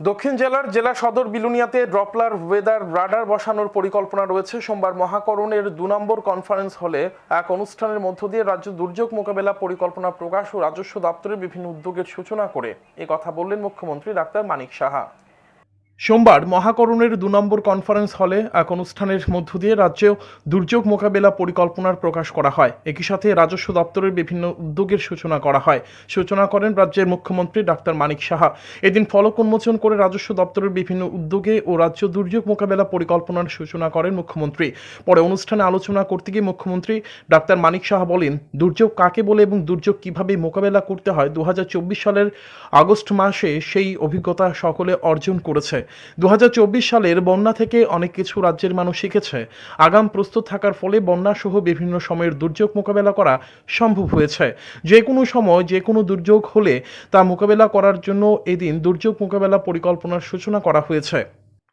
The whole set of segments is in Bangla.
দক্ষিণ জেলার জেলা সদর বিলুনিয়াতে ড্রপলার ওয়েদার রাডার বসানোর পরিকল্পনা রয়েছে। সোমবার মহাকরণের দু নম্বর কনফারেন্স হলে এক অনুষ্ঠানের মধ্য দিয়ে রাজ্য দুর্যোগ মোকাবেলা পরিকল্পনা প্রকাশ ও রাজস্ব দপ্তরের বিভিন্ন উদ্যোগের সূচনা করে। কথা বললেন মুখ্যমন্ত্রী ডাক্তার মানিক সাহা। সোমবার মহাকরণের দু নম্বর কনফারেন্স হলে এক অনুষ্ঠানের মধ্য দিয়ে রাজ্যেও দুর্যোগ মোকাবেলা পরিকল্পনার প্রকাশ করা হয়। একই সাথে রাজস্ব দপ্তরের বিভিন্ন উদ্যোগের সূচনা করা হয়। সূচনা করেন রাজ্যের মুখ্যমন্ত্রী ডাক্তার মানিক সাহা। এদিন ফলক উন্মোচন করে রাজস্ব দপ্তরের বিভিন্ন উদ্যোগে ও রাজ্য দুর্যোগ মোকাবেলা পরিকল্পনার সূচনা করেন মুখ্যমন্ত্রী। পরে অনুষ্ঠানে আলোচনা করতে গিয়ে মুখ্যমন্ত্রী ডাক্তার মানিক সাহা বলেন, দুর্যোগ কাকে বলে এবং দুর্যোগ কীভাবে মোকাবেলা করতে হয়? দু হাজার চব্বিশ সালের আগস্ট মাসে সেই অভিজ্ঞতা সকলে অর্জন করেছে। দু হাজার চব্বিশ সালের বন্যা থেকে অনেক কিছু রাজ্যের মানুষ শিখেছে। আগাম প্রস্তুত থাকার ফলে বন্যা সহ বিভিন্ন সময়ের দুর্যোগ মোকাবেলা করা সম্ভব হয়েছে। যে কোনো সময় যে কোনো দুর্যোগ হলে তা মোকাবেলা করার জন্য এদিন দুর্যোগ মোকাবেলা পরিকল্পনার সূচনা করা হয়েছে।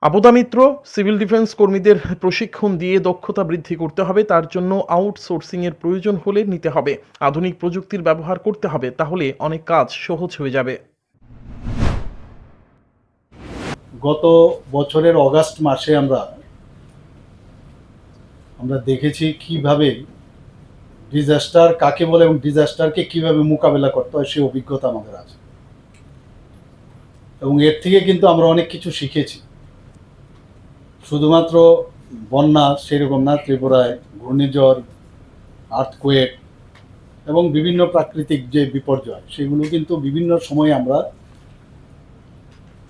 আপদা মিত্র, সিভিল ডিফেন্স কর্মীদের প্রশিক্ষণ দিয়ে দক্ষতা বৃদ্ধি করতে হবে, তার জন্য আউটসোর্সিংয়ের প্রয়োজন হলে নিতে হবে। আধুনিক প্রযুক্তির ব্যবহার করতে হবে, তাহলে অনেক কাজ সহজ হয়ে যাবে। গত বছরের অগাস্ট মাসে আমরা আমরা দেখেছি কীভাবে ডিজাস্টার কাকে বলে এবং ডিজাস্টারকে কীভাবে মোকাবেলা করতে হয় সেই অভিজ্ঞতা আমাদের আছে। এবং এর থেকে কিন্তু আমরা অনেক কিছু শিখেছি। শুধুমাত্র বন্যা সেরকম না, ত্রিপুরায় ঘূর্ণিঝড় আর্থকোয়েক এবং বিভিন্ন প্রাকৃতিক যে বিপর্যয়, সেগুলো কিন্তু বিভিন্ন সময়ে আমরা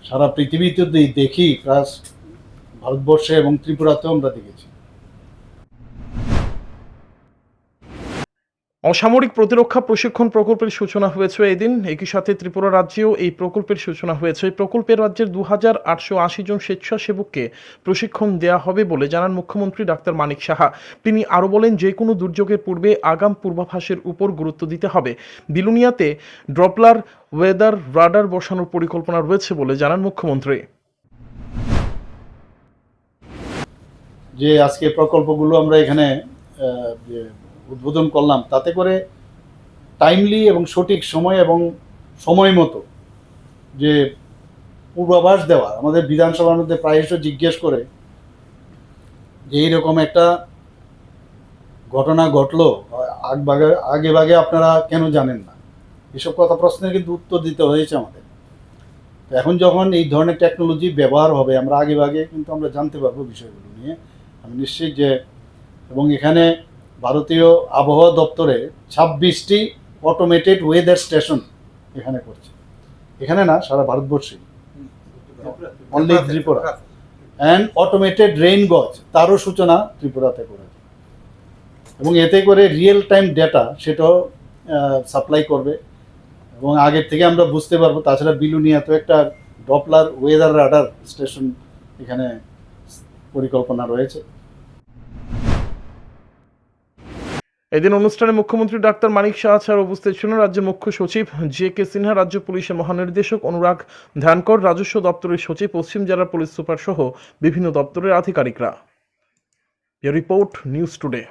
সারা পৃথিবীতে দেখি প্লাস ভারতবর্ষে এবং ত্রিপুরাতেও আমরা দেখেছি। অসামরিক প্রতিরক্ষা প্রশিক্ষণ প্রকল্পের সূচনা হয়েছে এদিন। একই সাথে ত্রিপুরা রাজ্যেও এই প্রকল্পের সূচনা হয়েছে। এই প্রকল্পের রাজ্যের দু হাজার আটশো আশি জন স্বেচ্ছাসেবককে প্রশিক্ষণ দেওয়া হবে বলে জানান মুখ্যমন্ত্রী ডাক্তার মানিক সাহা। তিনি আরও বলেন, যে কোনো দুর্যোগের পূর্বে আগাম পূর্বাভাসের উপর গুরুত্ব দিতে হবে। বিলুনিয়াতে ড্রপলার ওয়েদার রাডার বসানোর পরিকল্পনা রয়েছে বলে জানান মুখ্যমন্ত্রী। যে আজকে প্রকল্পগুলো আমরা এখানে উদ্বোধন করলাম, তাতে করে টাইমলি এবং সঠিক সময় এবং সময় মতো যে পূর্বাভাস দেওয়া, আমাদের বিধানসভার মধ্যে প্রায়শ জিজ্ঞেস করে যে এইরকম একটা ঘটনা ঘটলো আগ বাগে আগে ভাগে আপনারা কেন জানেন না? এসব কথা প্রশ্নের কিন্তু উত্তর দিতে হয়েছে আমাদের। এখন যখন এই ধরনের টেকনোলজি ব্যবহার হবে, আমরা আগে ভাগে কিন্তু আমরা জানতে পারব বিষয়গুলো নিয়ে। আমি নিশ্চিত যে, এবং এখানে ভারতীয় আবহাওয়া দপ্তরে ছাব্বিশটি অটোমেটেড ওয়েদার স্টেশন এখানে করছে। এখানে না, সারা ভারতবর্ষে only Tripura. And automated rain gauge তারও সূচনা ত্রিপুরাতে করেছে। এবং এতে করে রিয়েল টাইম ডেটা সেটাও সাপ্লাই করবে। এবং আগের থেকে আমরা বুঝতে পারব, তাছাড়া বিলুনিয়া তো একটা ডপলার ওয়েদার রাডার স্টেশন এখানে পরিকল্পনা রয়েছে। এদিন অনুষ্ঠানে মুখ্যমন্ত্রী ডাক্তার মানিক শাহ ছাড়া উপস্থিত ছিলেন রাজ্যের মুখ্য সচিব জে কে সিনহা, রাজ্য পুলিশের মহানির্দেশক অনুরাগ ধ্যানকর রাজস্ব দপ্তরের সচিব, পশ্চিম জেলার পুলিশ সুপার সহ বিভিন্ন দপ্তরের আধিকারিকরা। Report, news today.